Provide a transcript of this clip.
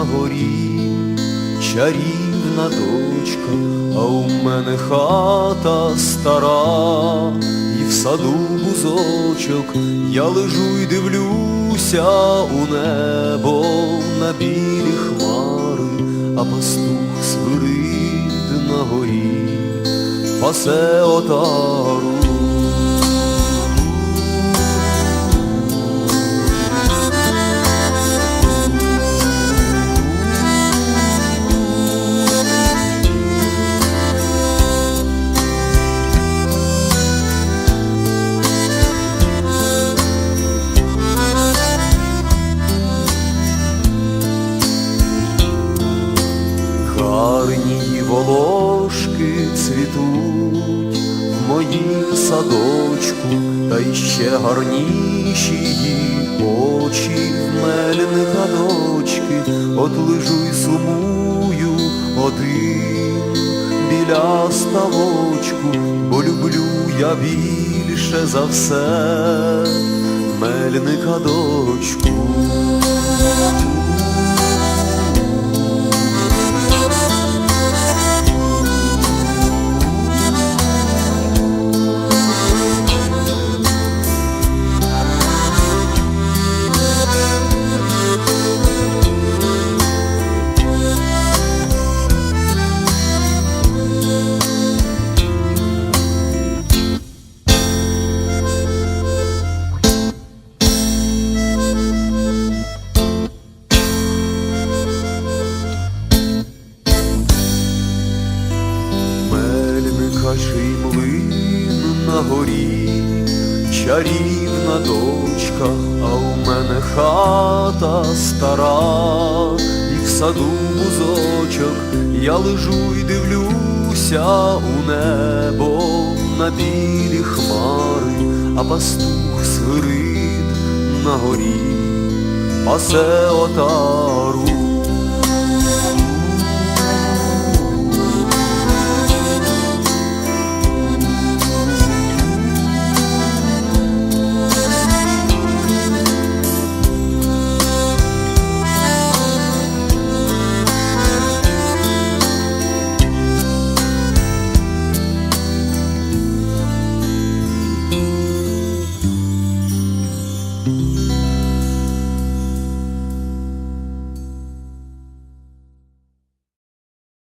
на горі, чарівна дочка, а у мене хата стара, і в саду бузочок я лежу й дивлюся у небо на білі хмари, а пастух свирид на горі, пасе отару. Гарні волошки цвітуть в моїм садочку, та й ще гарніші її очі в мельника дочки, от лежу й сумую один біля ставочку, бо люблю я більше за все мельника дочку. Мельника млин на горі, чарівна дочка, а у мене хата стара, і в саду бузочок я лежу й дивлюся у небо на білі хмари, а пастух свирид на горі, пасе отару.